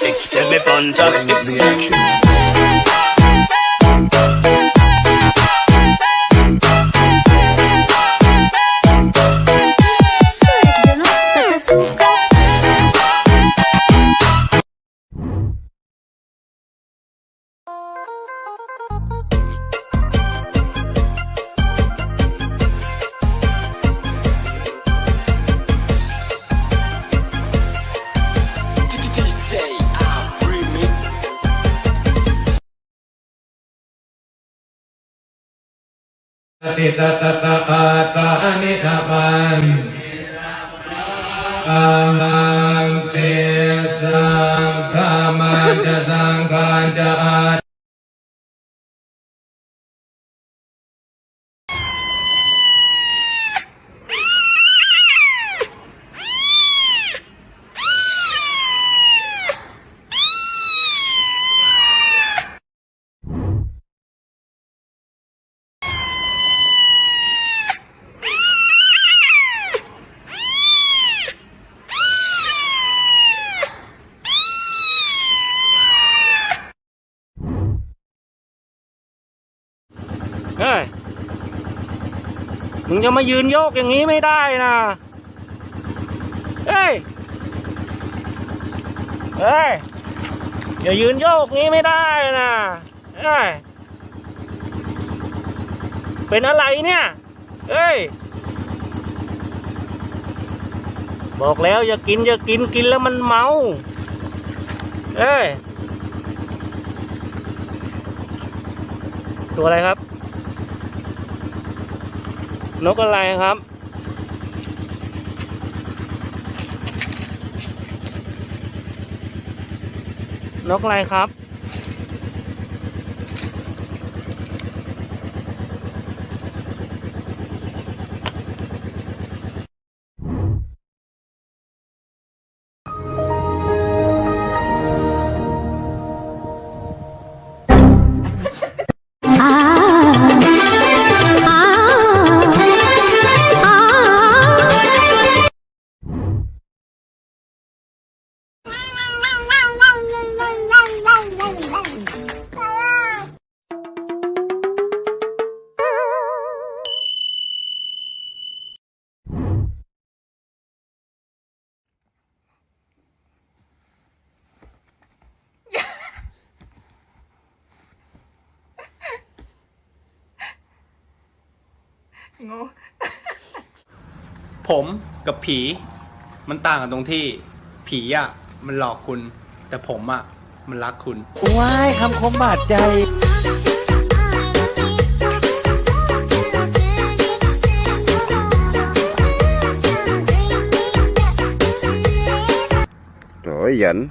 fantastic. Tell me fantastic. ติตตตปาตานิทมันอาหังเตสังธรรมันจะสังฆานจะอา จะมายืนโยกอย่างนี้ไม่ได้นะเฮ้ย เฮ้ย อย่ายืนโยกงี้ไม่ได้นะเฮ้ย เป็นอะไรเนี่ยเฮ้ย บอกแล้วอย่ากินอย่ากินกินแล้วมันเมาเอ้ย ตัวอะไรครับ นกอะไรครับ นกอะไรครับ ผมกับผี มันต่างกันตรงที่ ผีอะ มันหลอกคุณ แต่ผมอะ มันรักคุณ ว้ายคำคมบาดใจ Trời giận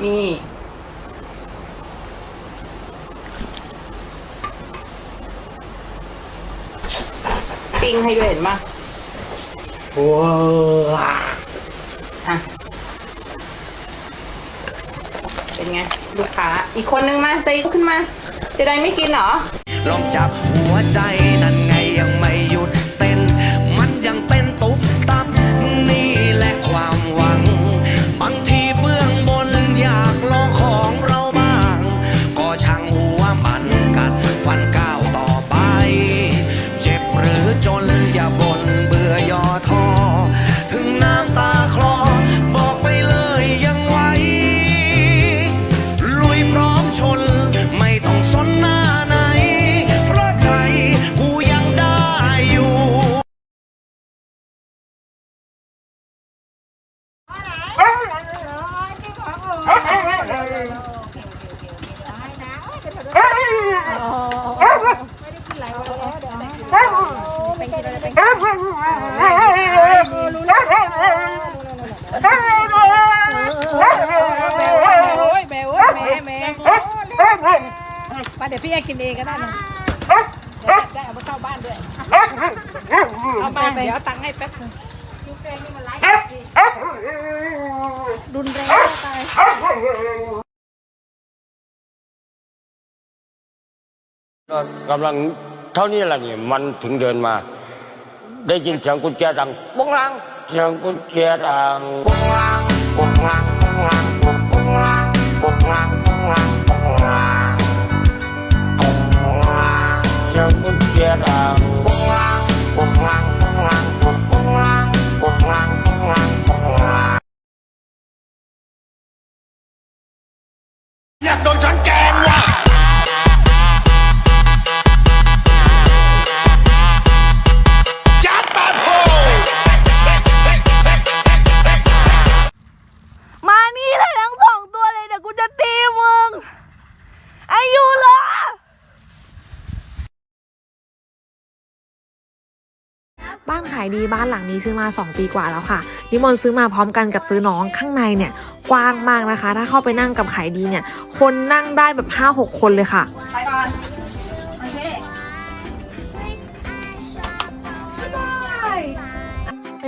นี่ ปิ้งให้ด้วยเห็นปะว้าวอะ เป็นไง ลูกค้า อีกคนนึงมาตีขึ้นมา จะได้ไม่กินเหรอ ลองจับหัวใจนั่นไงยังไม่หยุด ไปเดี๋ยวพี่แอกินเองก็ได้นะได้เอาไปเข้าบ้านด้วย เอาบ้านเดี๋ยวเอาตังค์ให้แป๊บนึงรุนแรงตายก็กำลังเท่านี้แหละนี่มันถึงเดินมา ได้ยินเสียงกุญแจดังปุ้งลังเสียงกุญแจดังปุ้งลังปุ้งลังปุ้งลังปุ้งลังปุ้งลัง บ้านขายดีบ้านหลังนี้ซื้อมา 2 ปีกว่าแล้วค่ะ นิมนต์ซื้อมาพร้อมกันกับซื้อน้องข้างในเนี่ยกว้างมากนะคะ ถ้าเข้าไปนั่งกับขายดีเนี่ย คนนั่งได้แบบ 5-6 คนเลยค่ะ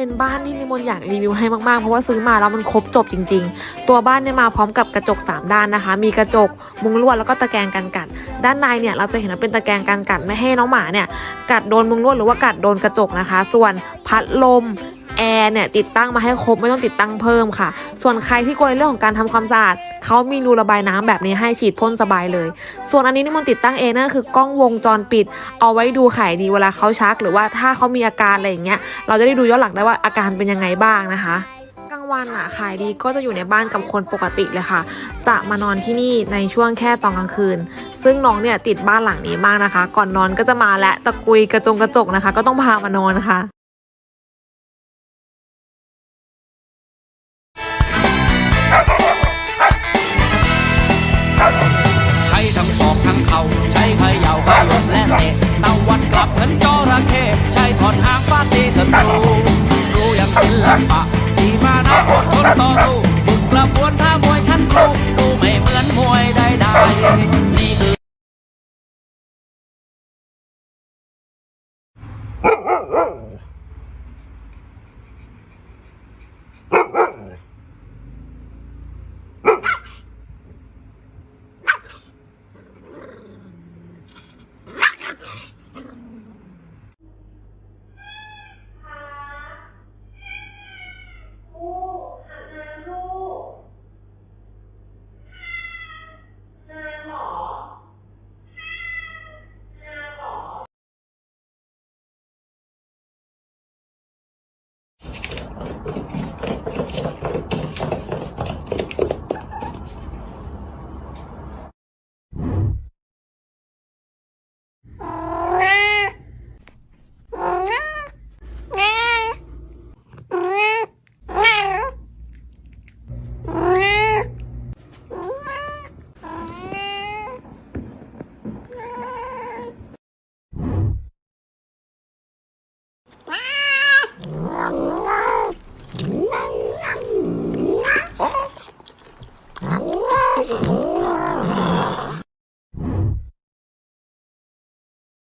เป็นบ้านที่นิมนต์อยากรีวิวให้มากๆ เพราะว่าซื้อมาแล้วมันครบจบจริง ๆ ตัวบ้านเนี่ยมาพร้อมกับกระจก 3 ด้านนะคะ มีกระจกมุงลวดแล้วก็ตะแกรงกันกัด ด้านในเนี่ยเราจะเห็นว่าเป็นตะแกรงกันกัดไม่ให้น้องหมาเนี่ยกัดโดนมุงลวดหรือว่ากัดโดนกระจกนะคะ ส่วนพัดลมแอร์เนี่ยติดตั้งมาให้ครบไม่ต้องติดตั้งเพิ่มค่ะ ส่วนใครที่กลัวในเรื่องของการทำความสะอาด เขามีรูระบายน้ำแบบนี้ให้ฉีดพ่นสบายเลย ส่วนอันนี้นิมนต์ติดตั้งเองนั่นคือกล้องวงจรปิด เอาไว้ดูไขายดีเวลาเขาชัก หรือว่าถ้าเขามีอาการอะไรอย่างเงี้ยเราจะได้ดูย้อนหลังได้ว่าอาการเป็นยังไงบ้างนะคะกลางวันอะขายดีก็จะอยู่ในบ้านกับคนปกติเลยค่ะ จะมานอนที่นี่ในช่วงแค่ตอนกลางคืน ซึ่งน้องเนี่ยติดบ้านหลังนี้มากนะคะ ก่อนนอนก็จะมาและตะกุยกระจงกระจกนะคะ ก็ต้องพามานอนนะคะ เตะตะวันกลับเหมือนจระเข้ใช้ถอนหางฟาดตีศัตรูรู้อย่างศิลปะที่มานับอดทนต่อสู้บุกกระบวนท่ามวยชั้นครูดูไม่เหมือนมวยใดๆนี่คือ